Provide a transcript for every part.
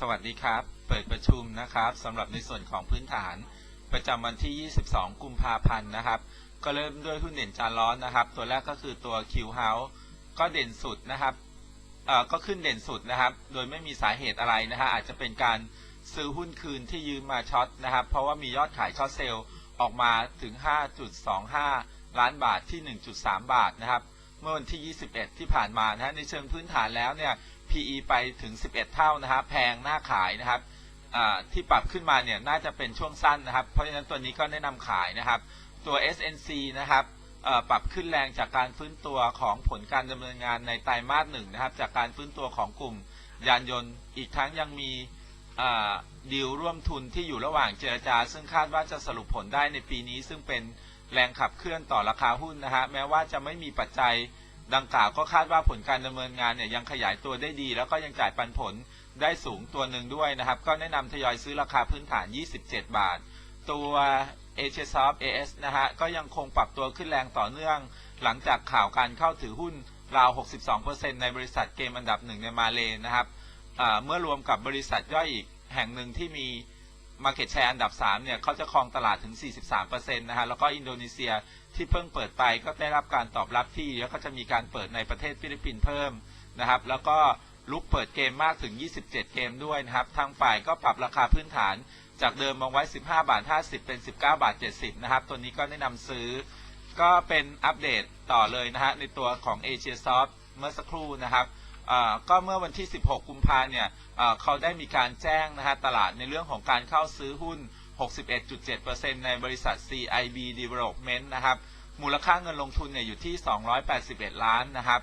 สวัสดีครับ เปิดประชุมนะครับสำหรับในส่วนของพื้นฐานประจำวันที่ 22 กุมภาพันธ์นะครับ ก็เริ่มด้วยหุ้นเด่นจานร้อนนะครับ ตัวแรกก็คือตัว Q House ก็เด่นสุดนะครับเอ่อก็ขึ้นเด่นสุดนะครับ โดยไม่มีสาเหตุอะไรนะฮะอาจจะเป็นการซื้อหุ้นคืนที่ยืมมาช็อตนะครับ เพราะว่ามียอดขายช็อตเซลล์ออกมาถึง 5.25 ล้านบาทที่ 1.3 บาทนะครับ เมื่อวันที่ 21 ที่ผ่านมานะฮะในเชิงพื้นฐานแล้วเนี่ย PE ไปถึง 11 เท่านะครับ แพงหน้าขายนะครับที่ปรับขึ้นมาเนี่ยน่าจะเป็นช่วงสั้นนะครับ เพราะฉะนั้นตัวนี้ก็แนะนำขายนะครับ ตัว SNC นะครับปรับขึ้นแรงจากการฟื้นตัวของผลการดำเนินงานในไตรมาสหนึ่งนะครับ จากการฟื้นตัวของกลุ่มยานยนต์ อีกทั้งยังมีดีลร่วมทุนที่อยู่ระหว่างเจรจา ซึ่งคาดว่าจะสรุปผลได้ในปีนี้ ซึ่งเป็นแรงขับเคลื่อนต่อราคาหุ้นนะฮะแม้ว่าจะไม่มีปัจจัย ดังกล่าวก็คาดว่าผลการดำเนินงานเนี่ยยังขยายตัวได้ดี แล้วก็ยังจ่ายปันผลได้สูงตัวหนึ่งด้วยนะครับ ก็แนะนำทยอยซื้อราคาพื้นฐาน 27 บาท ตัว a s s o f t AS นะฮะก็ยังคงปรับตัวขึ้นแรงต่อเนื่อง หลังจากข่าวการเข้าถือหุ้นราว 62%ในบริษัทเกมอันดับหนึ่งในมาเลนะครับเมื่อรวมกับบริษัทย่อยอีกแห่งหนึ่งที่มี Market Share อันดับ 3 เนี่ยเขาจะครองตลาดถึง 43%นะฮะ แล้วก็อินโดนีเซียที่เพิ่งเปิดไปก็ได้รับการตอบรับที่แล้วก็จะมีการเปิดในประเทศฟิลิปปินส์เพิ่มนะครับ แล้วก็ลุกเปิดเกมมากถึง 27 เกมด้วยนะครับ ทางฝ่ายก็ปรับราคาพื้นฐานจากเดิมมองไว้ 15 บาท 50 เป็น 19 บาท 70 นะครับ ตัวนี้ก็แนะนำซื้อ ก็เป็นอัปเดตต่อเลยนะฮะในตัวของ a อเชียซอฟเมื่อสักครู่นะครับ ก็เมื่อวันที่ 16 กุมภาเนี่ยเขาได้มีการแจ้งนะฮะตลาดในเรื่องของการเข้าซื้อหุ้น 61.7%ในบริษัท CIB Development นะครับ มูลค่าเงินลงทุนเนี่ยอยู่ที่ 281 ล้านนะครับ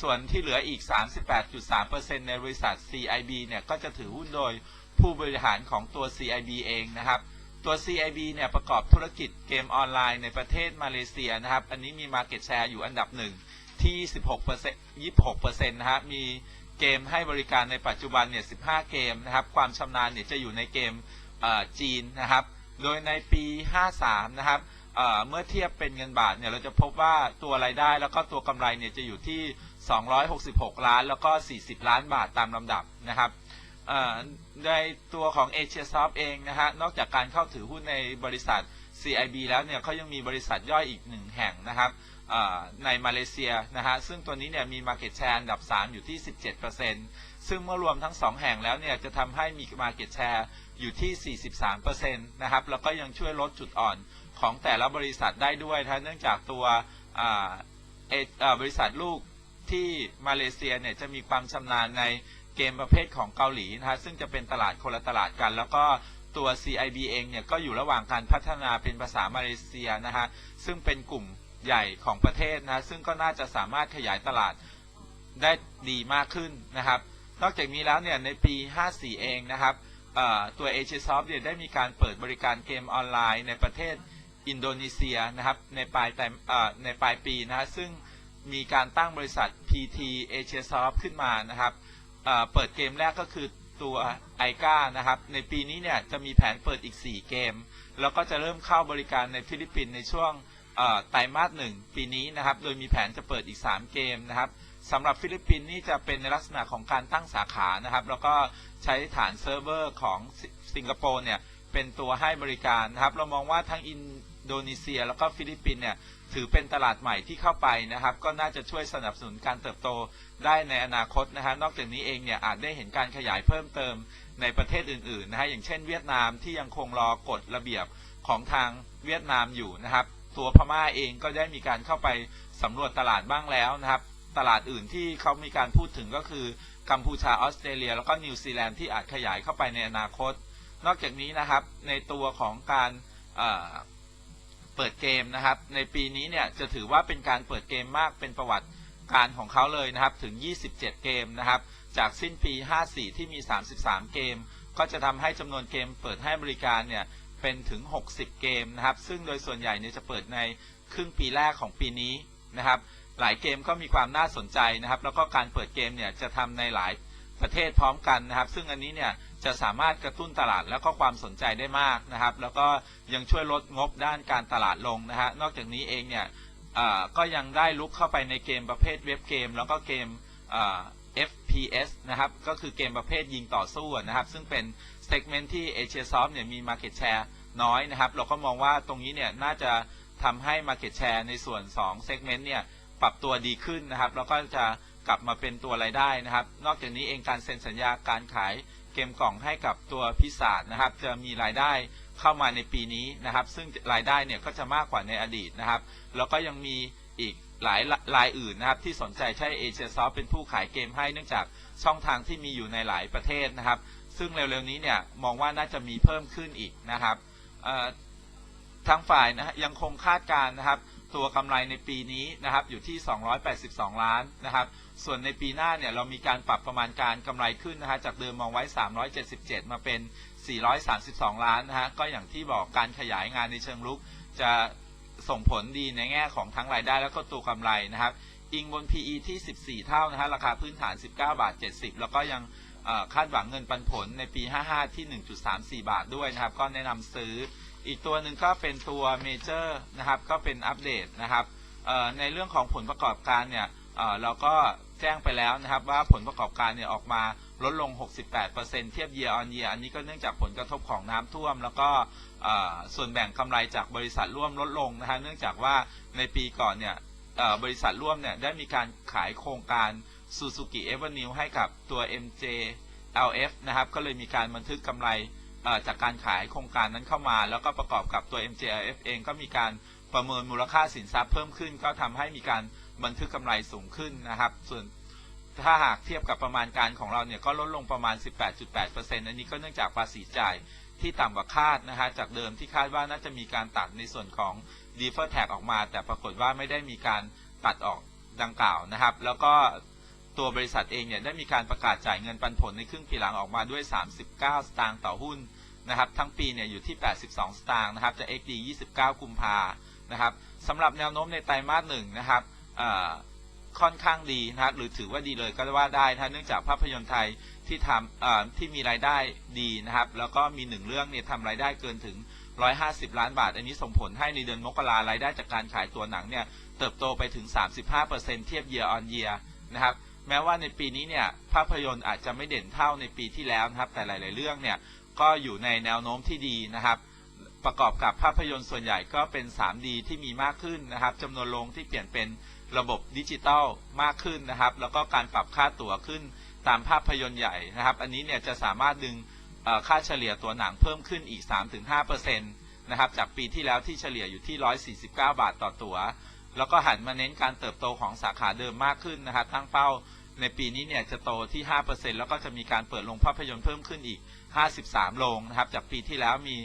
ส่วนที่เหลืออีก 38.3%ในบริษัท CIB เนี่ยก็จะถือหุ้นโดยผู้บริหารของตัว CIB เองนะครับ ตัว CIB เนี่ยประกอบธุรกิจเกมออนไลน์ในประเทศมาเลเซียนะครับ อันนี้มี Market Share อยู่อันดับหนึ่ง ที่ 16% 26%นะฮะ มีเกมให้บริการในปัจจุบันเนี่ย 15 เกมนะครับ ความชำนาญเนี่ยจะอยู่ในเกมเจีนนะครับ โดยในปี 53 นะครับเเมื่อเทียบเป็นเงินบาทเนี่ยเราจะพบว่าตัวรายได้แล้วก็ตัวกำไรเนี่ยจะอยู่ที่ 266 ล้าน แล้วก็ 40 ล้านบาทตามลำดับนะครับในตัวของ a อเชียซอฟเองนะฮะนอกจากการเข้าถือหุ้นในบริษัท CIB แล้วเนี่ยเขายังมีบริษัทย่อยอีกหนึ่งแห่งนะครับ ในมาเลเซียนะฮะซึ่งตัวนี้เนี่ยมี Market Share อันดับ 3 อยู่ที่ 17%ซึ่งเมื่อรวมทั้ง 2 แห่งแล้วเนี่ยจะทำให้มี Market Share อยู่ที่ 43%นะครับแล้วก็ยังช่วยลดจุดอ่อนของแต่ละบริษัทได้ด้วยนะเนื่องจากตัวบริษัทลูกที่มาเลเซียเนี่ยจะมีความชำนาญในเกมประเภทของเกาหลีนะฮะซึ่งจะเป็นตลาดคนละตลาดกัน แล้วก็ตัว CIB เองเนี่ยก็อยู่ระหว่างการพัฒนาเป็นภาษามาเลเซียนะฮะซึ่งเป็นกลุ่ม ใหญ่ของประเทศนะซึ่งก็น่าจะสามารถขยายตลาดได้ดีมากขึ้นนะครับ นอกจากนี้แล้วเนี่ยในปี 54 เองนะครับตัว a อเชียซอฟเนี่ยได้มีการเปิดบริการเกมออนไลน์ในประเทศอินโดนีเซียนะครับในปลายแต่ในปลายปีนะฮะซึ่งมีการตั้งบริษัท PT Asia Soft ขึ้นมานะครับเปิดเกมแรกก็คือตัวไอก้านะครับ ในปีนี้เนี่ยจะมีแผนเปิดอีก 4 เกม แล้วก็จะเริ่มเข้าบริการในฟิลิปปินส์ในช่วง ไตรมาสหนึ่งปีนี้นะครับ โดยมีแผนจะเปิดอีก 3 เกมนะครับสำหรับฟิลิปปินส์นี่จะเป็นในลักษณะของการตั้งสาขานะครับ แล้วก็ใช้ฐานเซิร์ฟเวอร์ของสิงคโปร์เนี่ยเป็นตัวให้บริการนะครับ เรามองว่าทั้งอินโดนีเซียแล้วก็ฟิลิปปินส์เนี่ยถือเป็นตลาดใหม่ที่เข้าไปนะครับ ก็น่าจะช่วยสนับสนุนการเติบโตได้ในอนาคตนะฮะนอกจากนี้เองเนี่ยอาจได้เห็นการขยายเพิ่มเติมในประเทศอื่นๆนะฮะอย่างเช่น เวียดนามที่ยังคงรอกฎระเบียบของทางเวียดนามอยู่นะครับ ตัวพม่าเองก็ได้มีการเข้าไปสำรวจตลาดบ้างแล้วนะครับ ตลาดอื่นที่เขามีการพูดถึงก็คือกัมพูชาออสเตรเลีย แล้วก็นิวซีแลนด์ที่อาจขยายเข้าไปในอนาคต นอกจากนี้นะครับในตัวของการเอ่อเปิดเกมนะครับ ในปีนี้เนี่ยจะถือว่าเป็นการเปิดเกมมากเป็นประวัติการของเขาเลยนะครับถึง 27 เกมนะครับ จากสิ้นปี 54 ที่มี 33 เกม ก็จะทำให้จำนวนเกมเปิดให้บริการเนี่ย เป็นถึง 60 เกมนะครับ ซึ่งโดยส่วนใหญ่เนี่ยจะเปิดในครึ่งปีแรกของปีนี้นะครับ หลายเกมก็มีความน่าสนใจนะครับ แล้วก็การเปิดเกมเนี่ยจะทำในหลายประเทศพร้อมกันนะครับ ซึ่งอันนี้เนี่ยจะสามารถกระตุ้นตลาดแล้วก็ความสนใจได้มากนะครับ แล้วก็ยังช่วยลดงบด้านการตลาดลงนะฮะ นอกจากนี้เองเนี่ยอ่าก็ยังได้ลุกเข้าไปในเกมประเภทเว็บเกม แล้วก็เกม FPS นะครับ ก็คือเกมประเภทยิงต่อสู้นะครับ ซึ่งเป็น เซกเมนต์ที่ Asia Soft เนี่ยมี Market Share น้อยนะครับ เราก็มองว่าตรงนี้เนี่ยน่าจะทำให้ Market Share ในส่วน2เซกเมนต์เนี่ยปรับตัวดีขึ้นนะครับ แล้วก็จะกลับมาเป็นตัวรายได้นะครับ นอกจากนี้เองการเซ็นสัญญาการขายเกมกล่องให้กับตัวพิศาจนะครับ จะมีรายได้เข้ามาในปีนี้นะครับ ซึ่งรายได้เนี่ยก็จะมากกว่าในอดีตนะครับ แล้วก็ยังมีอีกหลายรายอื่นนะครับ ที่สนใจใช้เอเชียซอฟเป็นผู้ขายเกมให้เนื่องจากช่องทางที่มีอยู่ในหลายประเทศนะครับ ซึ่งเร็วๆนี้เนี่ยมองว่าน่าจะมีเพิ่มขึ้นอีกนะครับทางฝ่ายนะยังคงคาดการณ์นะครับ ตัวกำไรในปีนี้นะครับอยู่ที่ 282 ล้านนะครับ ส่วนในปีหน้าเนี่ยเรามีการปรับประมาณการกำไรขึ้นนะฮะจากเดิมมองไว้ 377 มาเป็น 432 ล้านนะฮะก็อย่างที่บอกการขยายงานในเชิงลุก จะส่งผลดีในแง่ของทั้งรายได้แล้วก็ตัวกำไรนะครับ อิงบน PE ที่ 14 เท่านะฮะราคาพื้นฐาน 19 บาท 70 แล้วก็ยัง คาดหวังเงินปันผลในปี 55 ที่ 1.34 บาทด้วยนะครับ ก็แนะนำซื้ออีกตัวหนึ่งก็เป็นตัวเมเจอร์นะครับ ก็เป็นอัปเดตนะครับในเรื่องของผลประกอบการเนี่ยเราก็แจ้งไปแล้วนะครับว่าผลประกอบการเนี่ยออกมาลดลง 68%เทียบ year on year อันนี้ก็เนื่องจากผลกระทบของน้ำท่วม แล้วก็ส่วนแบ่งกำไรจากบริษัทร่วมลดลงนะฮะเนื่องจากว่าในปีก่อนเนี่ยบริษัทร่วมเนี่ยได้มีการขายโครงการ Suzuki Avenue ให้กับตัว MJ LF นะครับ ก็เลยมีการบันทึกกำไรจากการขายโครงการนั้นเข้ามา แล้วก็ประกอบกับตัว MJLF เองก็มีการประเมินมูลค่าสินทรัพย์เพิ่มขึ้น ก็ทำให้มีการบันทึกกำไรสูงขึ้นนะครับ ส่วนถ้าหากเทียบกับประมาณการของเราเนี่ยก็ลดลงประมาณ 18.8%อันนี้ก็เนื่องจากภาษีจ่ายที่ต่ำกว่าคาดนะฮะจากเดิมที่คาดว่าน่าจะมีการตัดในส่วนของ defer tax ออกมา แต่ปรากฏว่าไม่ได้มีการตัดออกดังกล่าวนะครับ แล้วก็ ตัวบริษัทเองเนี่ยได้มีการประกาศจ่ายเงินปันผลในครึ่งปีหลังออกมาด้วย 39 สตางค์ต่อหุ้นนะครับทั้งปีเนี่ยอยู่ที่ 82 สตางค์นะครับจะ XD 29 กุมภานะครับสำหรับแนวโน้มในไตรมาสหนึ่งนะครับค่อนข้างดีนะครับหรือถือว่าดีเลยก็ว่าได้นะเนื่องจากภาพยนตร์ไทยที่ทำที่มีรายได้ดีนะครับ แล้วก็มีหนึ่งเรื่องเนี่ยทำรายได้เกินถึง 150 ล้านบาท อันนี้ส่งผลให้ในเดือนมกรารายได้จากการขายตัวหนังเนี่ยเติบโตไปถึง 35%เทียบ year on year นะครับ แม้ว่าในปีนี้เนี่ยภาพยนตร์อาจจะไม่เด่นเท่าในปีที่แล้วนะครับ แต่หลาย ๆ เรื่องเนี่ยก็อยู่ในแนวโน้มที่ดีนะครับ ประกอบกับภาพยนตร์ส่วนใหญ่ก็เป็น 3D ที่มีมากขึ้นนะครับจำนวนโรงที่เปลี่ยนเป็นระบบดิจิตอลมากขึ้นนะครับ แล้วก็การปรับค่าตั๋วขึ้นตามภาพยนตร์ใหญ่นะครับ อันนี้เนี่ยจะสามารถดึงค่าเฉลี่ยตัวหนังเพิ่มขึ้นอีก 3-5%นะครับจากปีที่แล้วที่เฉลี่ยอยู่ที่ 149 บาทต่อตั๋ว แล้วก็หันมาเน้นการเติบโตของสาขาเดิมมากขึ้นนะครับตั้งเป้าในปีนี้เนี่ยจะโตที่ 5%แล้วก็จะมีการเปิดโรงภาพยนตร์เพิ่มขึ้นอีก 53 โรงนะครับ จากปีที่แล้วมี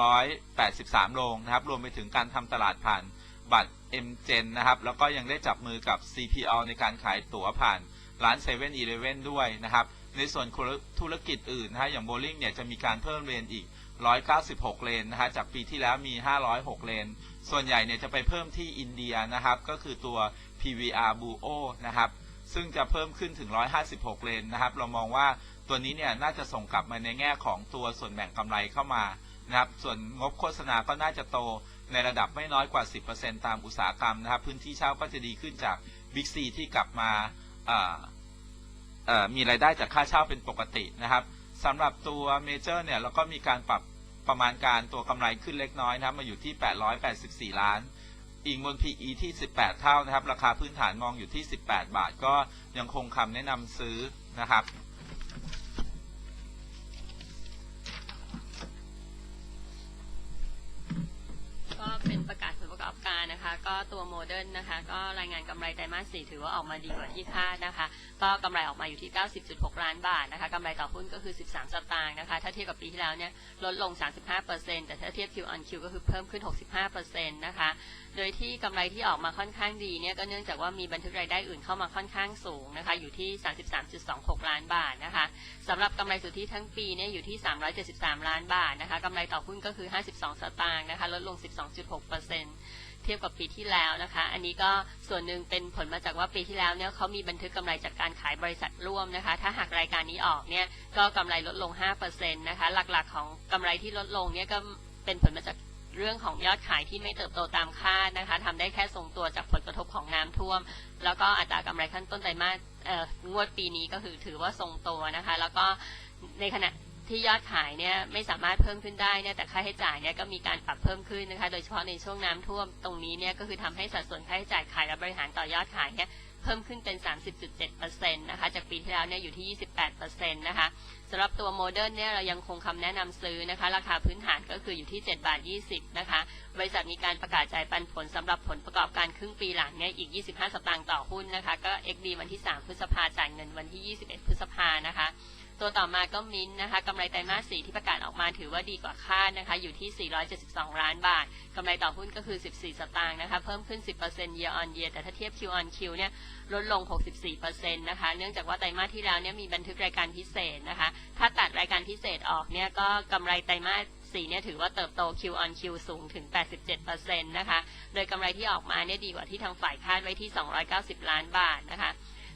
383 โรงนะครับ รวมไปถึงการทำตลาดผ่านบัตร M Gen นะครับ แล้วก็ยังได้จับมือกับ CPL ในการขายตั๋วผ่าน ร้าน7 e เ e ่ e อด้วยนะครับ ในส่วนธุรกิจอื่นนะฮะอย่างโบลิ่งเนี่ยจะมีการเพิ่มเลนอีก 196 เลนนะฮะจากปีที่แล้วมี 506 เลน ส่วนใหญ่เนี่ยจะไปเพิ่มที่อินเดียนะครับ ก็คือตัว PVR Buo นะครับซึ่งจะเพิ่มขึ้นถึง 156 เลนนะครับ เรามองว่าตัวนี้เนี่ยน่าจะส่งกลับมาในแง่ของตัวส่วนแบ่งกำไรเข้ามานะครับ ส่วนงบโฆษณาก็น่าจะโตในระดับไม่น้อยกว่า 10%ตามอุตสาหกรรมนะครับ พื้นที่เช่าก็จะดีขึ้นจาก Big C ที่กลับมา มีรายได้จากค่าเช่าเป็นปกตินะครับสำหรับตัวเมเจอร์เนี่ยเราก็มีการปรับประมาณการตัวกำไรขึ้นเล็กน้อยนะครับ มาอยู่ที่ 884 ล้าน อิงบน PE ที่ 18 เท่านะครับ ราคาพื้นฐานมองอยู่ที่ 18 บาท ก็ยังคงคำแนะนำซื้อนะครับก็เป็นประกาศ กอบการนะคะ ก็ตัวโมเดิร์นนะคะ ก็รายงานกำไรไตรมาสสี่ถือว่าออกมาดีกว่าที่คาดนะคะ ก็กำไรออกมาอยู่ที่ 90.6 ล้านบาทนะคะกำไรต่อหุ้นก็คือ 13 สตางค์นะคะ ถ้าเทียบกับปีที่แล้วเนี่ยลดลง 35%แต่ถ้าเทียบ Q on Q ก็คือเพิ่มขึ้น 65%นะคะ โดยที่กำไรที่ออกมาค่อนข้างดีเนี่ยก็เนื่องจากว่ามีบันทึกรายได้อื่นเข้ามาค่อนข้างสูงนะคะอยู่ที่ 33.26 ล้านบาทนะคะสำหรับกำไรสุทธิทั้งปีเนี่ยอยู่ที่ 373 ล้านบาทนะคะกำไรต่อหุ้นก็คือ 52 สตางค์นะคะลดลง 12.6%เทียบกับปีที่แล้วนะคะ อันนี้ก็ส่วนหนึ่งเป็นผลมาจากว่าปีที่แล้วเนี่ยเขามีบันทึกกำไรจากการขายบริษัทร่วมนะคะ ถ้าหากรายการนี้ออกเนี่ยก็กำไรลดลง5%นะคะ หลักๆของกำไรที่ลดลงเนี่ยก็เป็นผลมาจาก เรื่องของยอดขายที่ไม่เติบโตตามคาดนะคะทำได้แค่ทรงตัวจากผลกระทบของน้ำท่วม แล้วก็อัตรากำไรขั้นต้นไตรมาสเอ่องวดปีนี้ก็คือถือว่าทรงตัวนะคะ แล้วก็ในขณะที่ยอดขายเนี่ยไม่สามารถเพิ่มขึ้นได้เนี่ยแต่ค่าใช้จ่ายเนี่ยก็มีการปรับเพิ่มขึ้นนะคะ โดยเฉพาะในช่วงน้ำท่วมตรงนี้เนี่ยก็คือทำให้สัดส่วนค่าใช้จ่ายขายและบริหารต่อยอดขายเนี่ย เพิ่มขึ้นเป็น 30.7%นะคะ จากปีที่แล้วเนี่ยอยู่ที่ 28%นะคะสำหรับตัวโมเดิร์นเนี่ยเรายังคงคำแนะนำซื้อนะคะ ราคาพื้นฐานก็คืออยู่ที่ 7 บาท 20 นะคะ บริษัทมีการประกาศจ่ายปันผลสำหรับผลประกอบการครึ่งปีหลังเนี่ยอีก 25 สตางค์ต่อหุ้นนะคะ ก็ XD วันที่ 3 พฤษภาจ่ายเงินวันที่ 21 พฤษภานะคะ ตัวต่อมาก็มินนะคะกำไรไตรมาสสี่ที่ประกาศออกมาถือว่าดีกว่าคาดนะคะ อยู่ที่ 472 ล้านบาทกำไรต่อหุ้นก็คือ 14 สตางค์นะคะ เพิ่มขึ้น 10% year on year แต่ถ้าเทียบ Q on Q เนี่ยลดลง 64%นะคะ เนื่องจากว่าไตรมาสที่แล้วเนี่ยมีบันทึกรายการพิเศษนะคะ ถ้าตัดรายการพิเศษออกเนี่ยก็กำไรไตรมาสสี่เนี่ยถือว่าเติบโต Q on Q สูงถึง 87%นะคะ โดยกำไรที่ออกมาเนี่ยดีกว่าที่ทางฝ่ายคาดไว้ที่ 290 ล้านบาทนะคะ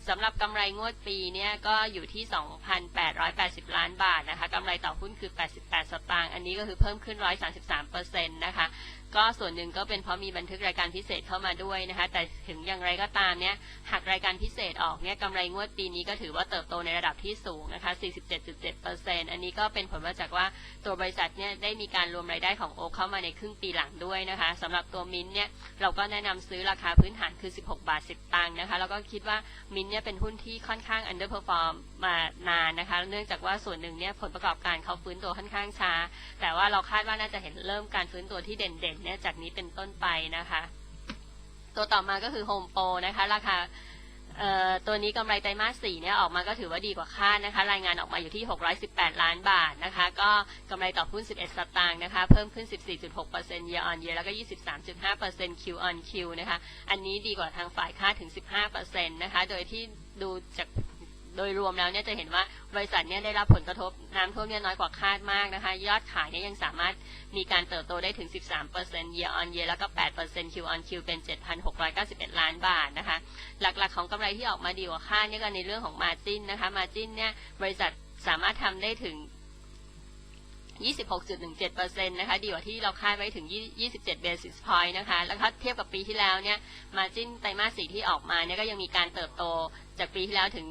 สำหรับกำไรงวดปีเนี่ยก็อยู่ที่ 2,880 ล้านบาทนะคะกำไรต่อหุ้นคือ 88 สตางค์ อันนี้ก็คือเพิ่มขึ้น 133%นะคะ ก็ส่วนหนึ่งก็เป็นเพราะมีบันทึกรายการพิเศษเข้ามาด้วยนะคะ แต่ถึงอย่างไรก็ตามเนี่ยหากรายการพิเศษออกเนี่ยกำไรงวดปีนี้ก็ถือว่าเติบโตในระดับที่สูงนะคะ 47.7%อันนี้ก็เป็นผลมาจากว่าตัวบริษัทเนี่ยได้มีการรวมรายได้ของโอเข้ามาในครึ่งปีหลังด้วยนะคะสำหรับตัวมินเนี่ยเราก็แนะนำซื้อราคาพื้นฐานคือ 16 บาท 10 ตังค์นะคะ แล้วก็คิดว่ามินเนี่ยเป็นหุ้นที่ค่อนข้าง underperform มานานนะคะ เนื่องจากว่าส่วนหนึ่งเนี่ยผลประกอบการเขาฟื้นตัวค่อนข้างช้า แต่ว่าเราคาดว่าน่าจะเห็นเริ่มการฟื้นตัวที่เด่นๆเนี่ยจากนี้เป็นต้นไปนะคะ ตัวต่อมาก็คือ Home Pro นะคะ ราคาตัวนี้กำไรไตรมาสสี่เนี่ยออกมาก็ถือว่าดีกว่าคาดนะคะ รายงานออกมาอยู่ที่ 618 ล้านบาทนะคะ ก็กำไรต่อหุ้น 11 สตางค์นะคะ เพิ่มขึ้น 14.6% year on year แล้วก็ 23.5% Q on Q นะคะ อันนี้ดีกว่าทางฝ่ายคาดถึง 15%นะคะ โดยที่ดูจาก โดยรวมแล้วเนี่ยจะเห็นว่าบริษัทเนี่ยได้รับผลกระทบน้ำท่วมเนี่ยน้อยกว่าคาดมากนะคะ ยอดขายเนี่ยยังสามารถมีการเติบโตได้ถึง 13% year on year แล้วก็8% Q on Q เป็น 7,691 ล้านบาทนะคะ หลักๆของกำไรที่ออกมาดีกว่าคาดเนี่ยก็ในเรื่องของ margin นะคะ margin เนี่ยบริษัทสามารถทำได้ถึง 26.17%นะคะดีกว่าที่เราคาดไว้ถึง 27 basis point นะคะแล้วก็เทียบกับปีที่แล้วเนี่ย margin ไตรมาสสี่ที่ออกมาเนี่ยก็ยังมีการเติบโตจากปีที่แล้วถึง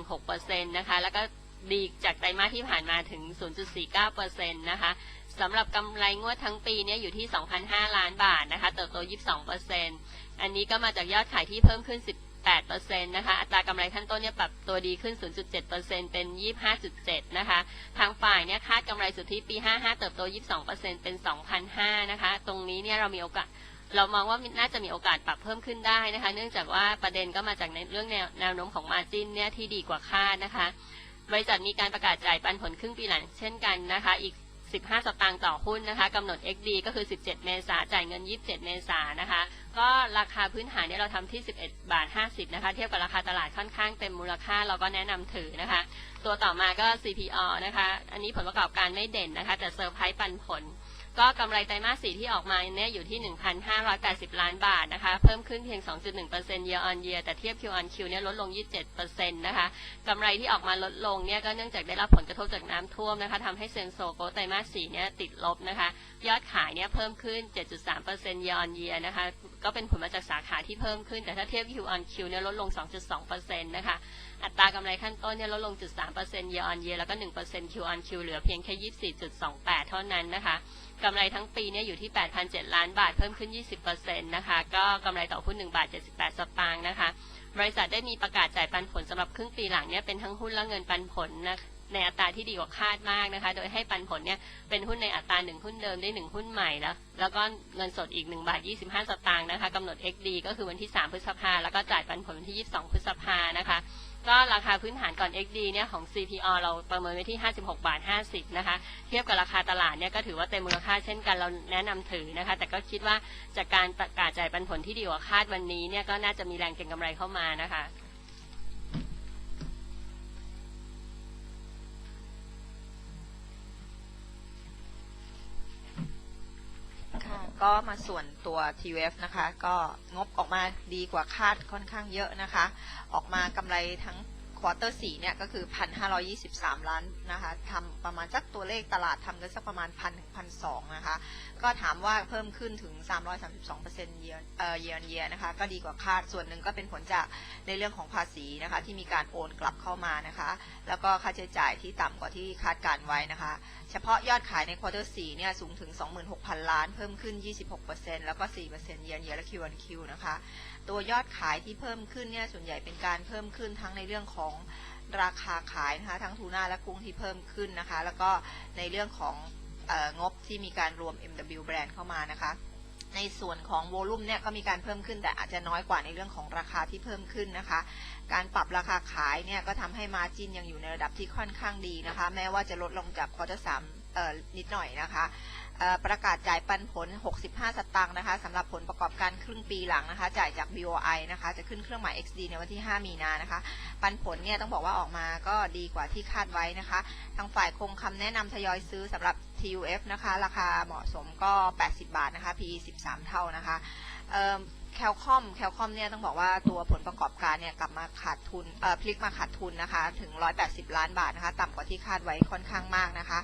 0.16%นะคะแล้วก็ดีจากไตรมาสที่ผ่านมาถึง 0.49%นะคะสำหรับกำไรงวดทั้งปีเนี่ยอยู่ที่ 2,005 ล้านบาทนะคะเติบโต 22%อันนี้ก็มาจากยอดขายที่เพิ่มขึ้น 10 8%นะคะอัตรากำไรขั้นต้นเนี่ยปรับตัวดีขึ้น 0.7%เป็น 25.7 นะคะ ทางฝ่ายเนี่ยคาดกำไรสุทธิปี 55 เติบโต 22%เป็น 2,005นะคะ ตรงนี้เนี่ยเรามีโอกาสเรามองว่าน่าจะมีโอกาสปรับเพิ่มขึ้นได้นะคะ เนื่องจากว่าประเด็นก็มาจากในเรื่องแนวแนวโน้มของมาจินเนี่ยที่ดีกว่าคาดนะคะ บริษัทมีการประกาศจ่ายปันผลครึ่งปีหลังเช่นกันนะคะ อีก 15 สตางค์ต่อหุ้นนะคะกำหนด XD ก็คือ 17 เมษาจ่ายเงิน 27 เมษานะคะ ก็ราคาพื้นฐานเนี่ยเราทำที่ 11 บาท 50 นะคะ เทียบกับราคาตลาดค่อนข้างเต็มมูลค่าเราก็แนะนำถือนะคะ ตัวต่อมาก็ CPO นะคะ อันนี้ผลประกอบการไม่เด่นนะคะ แต่เซอร์ไพรส์ปันผล ก็กำไรไตรมาสสี่ที่ออกมาเนี่ยอยู่ที่ 1,580 ล้านบาทนะคะ เพิ่มขึ้นเพียง 2.1% year on year แต่เทียบ Q on Q เนี่ยลดลง 27%นะคะกำไรที่ออกมาลดลงเนี่ยก็เนื่องจากได้รับผลกระทบจากน้ำท่วมนะคะทำให้เซนโซโกไตรมาสสี่เนี่ยติดลบนะคะ ยอดขายเนี่ยเพิ่มขึ้น 7.3% year on year นะคะ ก็เป็นผลมาจากสาขาที่เพิ่มขึ้น แต่ถ้าเทียบ Q on Q เนี่ยลดลง 2.2%นะคะ อัตรากำไรขั้นต้นเนี่ยลดลง0.3% year on year แล้วก็1% Q on Q เหลือเพียงแค่24.28เท่านั้นนะคะกำไรทั้งปีเนี่ยอยู่ที่ 8,007 ล้านบาท เพิ่มขึ้น 20%นะคะ ก็กำไรต่อหุ้น 1 บาท 78 สตางค์นะคะ บริษัทได้มีประกาศจ่ายปันผลสำหรับครึ่งปีหลังเนี่ยเป็นทั้งหุ้นและเงินปันผลนะในอัตราที่ดีกว่าคาดมากนะคะ โดยให้ปันผลเนี่ยเป็นหุ้นในอัตรา1หุ้นเดิมได้ 1 หุ้นใหม่แล้ว แล้วก็เงินสดอีก1บาท25 สตางค์นะคะกำหนด XD ก็คือวันที่ 3 พฤษภาแล้วก็จ่ายปันผลวันที่ 22 พฤษภานะคะ ก็ราคาพื้นฐานก่อน XD เนี่ยของ CPO เราประเมินไว้ที่ 56 บาท 50 นะคะ เทียบกับราคาตลาดเนี่ยก็ถือว่าเต็มมูลค่าเช่นกันเราแนะนำถือนะคะ แต่ก็คิดว่าจากการประกาศจ่ายปันผลที่ดีกว่าคาดวันนี้เนี่ยก็น่าจะมีแรงเก็งกำไรเข้ามานะคะ ก็มาส่วนตัว TVF นะคะ ก็งบออกมาดีกว่าคาดค่อนข้างเยอะนะคะ ออกมากำไรทั้งควอเตอร์สี่เนี่ยก็คือ 1,523 ล้านนะคะทำประมาณสักตัวเลขตลาดทำกันสักประมาณ 1,000ถึง1,200 นะคะ ก็ถามว่าเพิ่มขึ้นถึง 332%เยียร์เอ่อเยียร์เยียนะคะ ก็ดีกว่าคาด ส่วนหนึ่งก็เป็นผลจากในเรื่องของภาษีนะคะ ที่มีการโอนกลับเข้ามานะคะ แล้วก็ค่าใช้จ่ายที่ต่ำกว่าที่คาดการไว้นะคะ เฉพาะยอดขายในควอเตอร์4เนี่ยสูงถึง 26,000 ล้าน เพิ่มขึ้น 26%แล้วก็ 4%เยียร์เยียและ Q on Q นะคะ ตัวยอดขายที่เพิ่มขึ้นเนี่ยส่วนใหญ่เป็นการเพิ่มขึ้นทั้งในเรื่องของราคาขายนะคะทั้งทูน่าและกุ้งที่เพิ่มขึ้นนะคะ แล้วก็ในเรื่องของเอองบที่มีการรวม MW Brand เข้ามานะคะ ในส่วนของโวลุ่มเนี่ยก็มีการเพิ่มขึ้นแต่อาจจะน้อยกว่าในเรื่องของราคาที่เพิ่มขึ้นนะคะ การปรับราคาขายเนี่ยก็ทำให้มาจินยังอยู่ในระดับที่ค่อนข้างดีนะคะ แม้ว่าจะลดลงจากควอเตอร์สามนิดหน่อยนะคะ ประกาศจ่ายปันผล 65 สตางค์นะคะสำหรับผลประกอบการครึ่งปีหลังนะคะ จ่ายจาก BOI นะคะ จะขึ้นเครื่องหมาย XD ในวันที่ 5 มีนานะคะ ปันผลเนี่ยต้องบอกว่าออกมาก็ดีกว่าที่คาดไว้นะคะ ทางฝ่ายคงคำแนะนำทยอยซื้อสำหรับ TUF นะคะ ราคาเหมาะสมก็ 80 บาทนะคะ PE 13 เท่านะคะแคลคอมแคลคอมเนี่ยต้องบอกว่าตัวผลประกอบการเนี่ยกลับมาขาดทุนเอ่อพลิกมาขาดทุนนะคะ ถึง 180 ล้านบาทนะคะ ต่ำกว่าที่คาดไว้ค่อนข้างมากนะคะ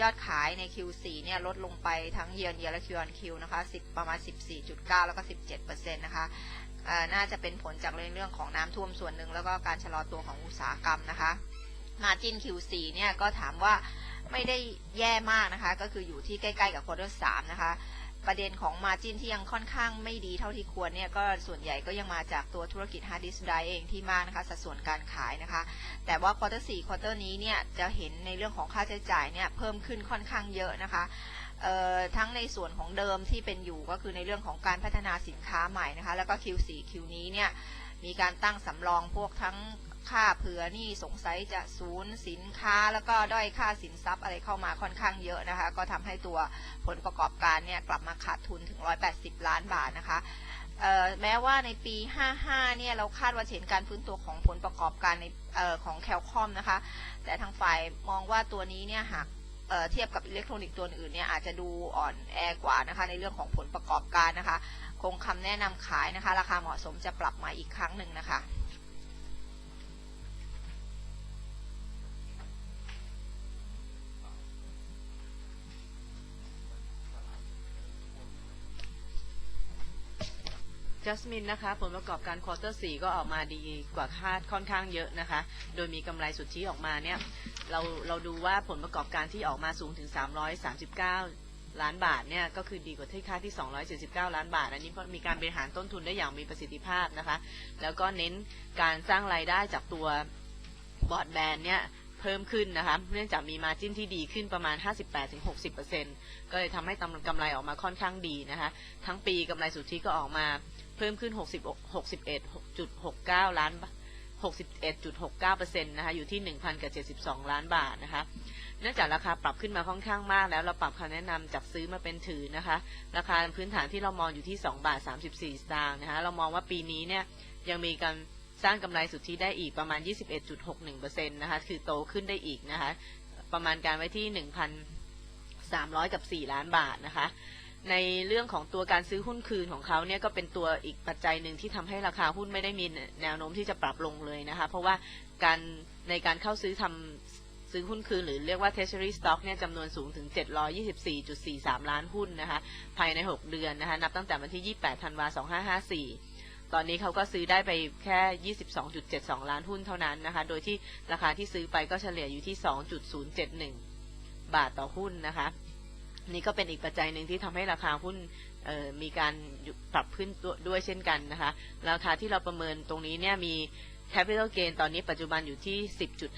ยอดขายใน Q4 เนี่ยลดลงไปทั้งเยียร์เยียและ Q on Q นะคะ10ประมาณ 14.9 แล้วก็ 17%นะคะเอ่อน่าจะเป็นผลจากเรื่องของน้ำท่วมส่วนหนึ่งแล้วก็การชะลอตัวของอุตสาหกรรมนะคะมาจิน Q4 เนี่ยก็ถามว่าไม่ได้แย่มากนะคะ ก็คืออยู่ที่ใกล้ ๆ กับ quarter 3นะคะ ประเด็นของมาจินที่ยังค่อนข้างไม่ดีเท่าที่ควรเนี่ยก็ส่วนใหญ่ก็ยังมาจากตัวธุรกิจ hard disk drive เองที่มากนะคะสัดส่วนการขายนะคะ แต่ว่า quarter 4 quarter นี้เนี่ยจะเห็นในเรื่องของค่าใช้จ่ายเนี่ยเพิ่มขึ้นค่อนข้างเยอะนะคะเอ่อทั้งในส่วนของเดิมที่เป็นอยู่ก็คือในเรื่องของการพัฒนาสินค้าใหม่นะคะ แล้วก็ Q4 Q นี้เนี่ยมีการตั้งสำรองพวกทั้ง ค่าเผื่อนี่สงสัยจะศูนย์สินค้า แล้วก็ด้อยค่าสินทรัพย์อะไรเข้ามาค่อนข้างเยอะนะคะ ก็ทำให้ตัวผลประกอบการเนี่ยกลับมาขาดทุนถึง 180 ล้านบาทนะคะแม้ว่าในปี 55 เนี่ย เราคาดว่าเห็นการฟื้นตัวของผลประกอบการในออของแคลคอมนะคะ แต่ทางฝ่ายมองว่าตัวนี้เนี่ยหากเเทียบกับอิเล็กทรอนิกส์ตัวอื่นเนี่ยอาจจะดูอ่อนแอกว่านะคะในเรื่องของผลประกอบการนะคะ คงคำแนะนำขายนะคะ ราคาเหมาะสมจะปรับมาอีกครั้งหนึ่งนะคะ จัสมินนะคะ ผลประกอบการควอเตอร์สก็ออกมาดีกว่าคาดค่อนข้างเยอะนะคะ โดยมีกำไรสุทธิออกมาเนี่ยเราเราดูว่าผลประกอบการที่ออกมาสูงถึง 339 ล้านบาทเนี่ยก็คือดีกว่าที่คาดที่ 279 ล้านบาท อันนี้เพราะมีการบริหารต้นทุนได้อย่างมีประสิทธิภาพนะคะ แล้วก็เน้นการสร้างรายได้จากตัวบอร์ดแบนเนี่ยเพิ่มขึ้นนะคะเนื่องจากมีมาจิ้นที่ดีขึ้นประมาณ 58-60%ก็เลยทำให้กำไรออกมาค่อนข้างดีนะคะ ทั้งปีกำไรสุทธิก็ออกมา เพิ่มขึ้น 61.69 ล้าน 61.69%นะคะ อยู่ที่ 1,072 ล้านบาทนะคะ เนื่องจากราคาปรับขึ้นมาค่อนข้างมากแล้ว เราปรับคำแนะนำจากซื้อมาเป็นถือนะคะ ราคาพื้นฐานที่เรามองอยู่ที่ 2 บาท 34 สตางค์นะคะ เรามองว่าปีนี้เนี่ยยังมีการสร้างกำไรสุทธิได้อีกประมาณ 21.61%นะคะ คือโตขึ้นได้อีกนะคะ ประมาณการไว้ที่ 1,300 กับ 4 ล้านบาทนะคะ ในเรื่องของตัวการซื้อหุ้นคืนของเขาเนี่ยก็เป็นตัวอีกปัจจัยหนึ่งที่ทำให้ราคาหุ้นไม่ได้มีแนวโน้มที่จะปรับลงเลยนะคะ เพราะว่าการในการเข้าซื้อทำซื้อหุ้นคืนหรือเรียกว่า treasury stock เนี่ยจำนวนสูงถึง 724.43 ล้านหุ้นนะคะ ภายใน 6 เดือนนะคะ นับตั้งแต่วันที่ 28 ธันวาคม 2554 ตอนนี้เขาก็ซื้อได้ไปแค่ 22.72 ล้านหุ้นเท่านั้นนะคะ โดยที่ราคาที่ซื้อไปก็เฉลี่ยอยู่ที่ 2.071 บาทต่อหุ้นนะคะ นี่ก็เป็นอีกปัจจัยหนึ่งที่ทำให้ราคาหุ้นมีการปรับขึ้นด้วยเช่นกันนะคะ ราคาที่เราประเมินตรงนี้เนี่ยมี capital gain ตอนนี้ปัจจุบันอยู่ที่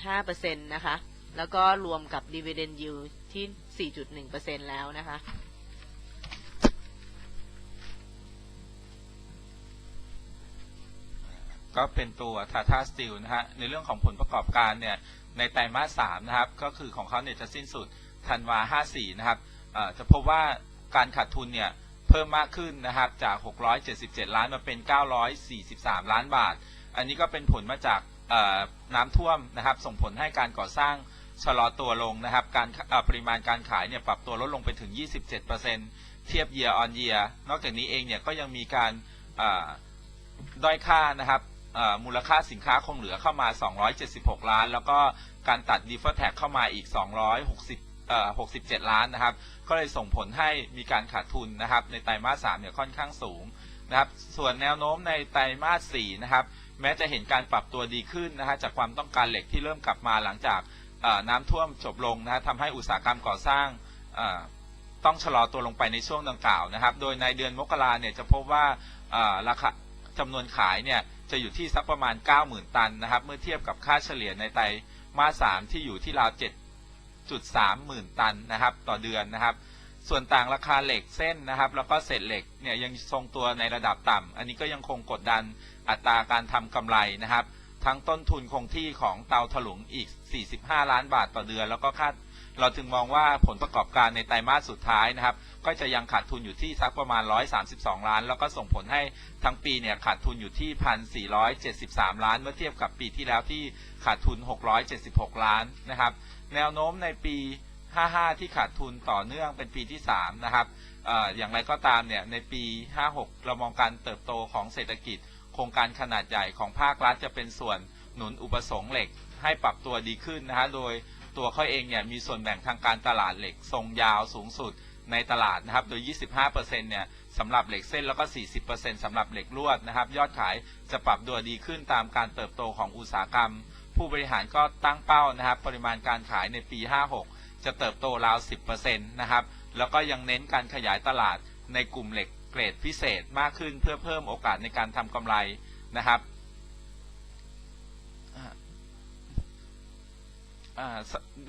10.5%นะคะ แล้วก็รวมกับ dividend yield ที่ 4.1%แล้วนะคะก็เป็นตัวทาทาสตีลนะฮะ ในเรื่องของผลประกอบการเนี่ย ในไตรมาสสามนะครับ ก็คือของเขาเนี่ยจะสิ้นสุดธันวาห้าสี่นะครับ จะพบว่าการขาดทุนเนี่ยเพิ่มมากขึ้นนะครับจาก 677 ล้านมาเป็น 943 ล้านบาท อันนี้ก็เป็นผลมาจากน้ำท่วมนะครับ ส่งผลให้การก่อสร้างชะลอตัวลงนะครับ การปริมาณการขายเนี่ยปรับตัวลดลงไปถึง 27%เทียบ year on year นอกจากนี้เองเนี่ยก็ยังมีการด้อยค่านะครับมูลค่าสินค้าคงเหลือเข้ามา 276 ล้าน แล้วก็การตัดดีเฟอร์แท็กเข้ามาอีก 260 67 ล้านนะครับ ก็เลยส่งผลให้มีการขาดทุนนะครับ ในไตรมาส3เนี่ยค่อนข้างสูงนะครับ ส่วนแนวโน้มในไตรมาส4นะครับ แม้จะเห็นการปรับตัวดีขึ้นนะฮะจากความต้องการเหล็กที่เริ่มกลับมาหลังจากน้ำท่วมจบลงนะฮะทำให้อุตสาหกรรมก่อสร้างต้องชะลอตัวลงไปในช่วงดังกล่าวนะครับ โดยในเดือนมกราเนี่ยจะพบว่าราคาจำนวนขายเนี่ยจะอยู่ที่สักประมาณ 90,000 ตันนะครับ เมื่อเทียบกับค่าเฉลี่ยในไตรมาส3ที่อยู่ที่ราว7 7.3หมื่นตันนะครับต่อเดือนนะครับ ส่วนต่างราคาเหล็กเส้นนะครับ แล้วก็เศษเหล็กเนี่ยยังทรงตัวในระดับต่ำอันนี้ก็ยังคงกดดันอัตราการทำกำไรนะครับ ทั้งต้นทุนคงที่ของเตาถลุงอีก 45 ล้านบาทต่อเดือน แล้วก็คาดเราถึงมองว่าผลประกอบการในไตรมาสสุดท้ายนะครับ ก็จะยังขาดทุนอยู่ที่สักประมาณ 132 ล้าน แล้วก็ส่งผลให้ทั้งปีเนี่ยขาดทุนอยู่ที่ 1,473 ล้าน เมื่อเทียบกับปีที่แล้วที่ขาดทุน 676 ล้านนะครับ แนวโน้มในปี 55 ที่ขาดทุนต่อเนื่องเป็นปีที่ 3 นะครับอออย่างไรก็ตามเนี่ยในปี 56 เรามองการเติบโตของเศรษฐกิจ โครงการขนาดใหญ่ของภาครัฐจะเป็นส่วนหนุนอุปสงค์เหล็กให้ปรับตัวดีขึ้นนะฮะโดยตัวเขาเองเนี่ยมีส่วนแบ่งทางการตลาดเหล็กทรงยาวสูงสุดในตลาดนะครับ โดย 25%เนี่ยสำหรับเหล็กเส้นแล้วก็ 40%สำหรับเหล็กลวดนะครับ ยอดขายจะปรับตัวดีขึ้นตามการเติบโตของอุตสาหกรรม ผู้บริหารก็ตั้งเป้านะครับ ปริมาณการขายในปี 56 จะเติบโตราว 10%นะครับ แล้วก็ยังเน้นการขยายตลาดในกลุ่มเหล็กเกรดพิเศษมากขึ้นเพื่อเพิ่มโอกาสในการทำกำไรนะครับ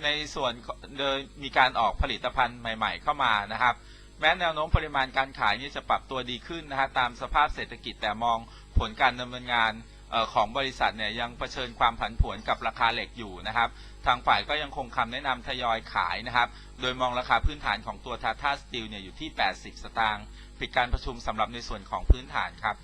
ในส่วนโดยมีการออกผลิตภัณฑ์ใหม่ ๆ เข้ามานะครับ แม้แนวโน้มปริมาณการขายนี่จะปรับตัวดีขึ้นนะฮะตามสภาพเศรษฐกิจแต่มองผลการดำเนินงาน ของบริษัทเนี่ยยังเผชิญความผันผวนกับราคาเหล็กอยู่นะครับ ทางฝ่ายก็ยังคงคำแนะนำทยอยขายนะครับ โดยมองราคาพื้นฐานของตัวทาท่าสตีลเนี่ยอยู่ที่ 80 สตางค์ปิดการประชุมสำหรับในส่วนของพื้นฐานครับ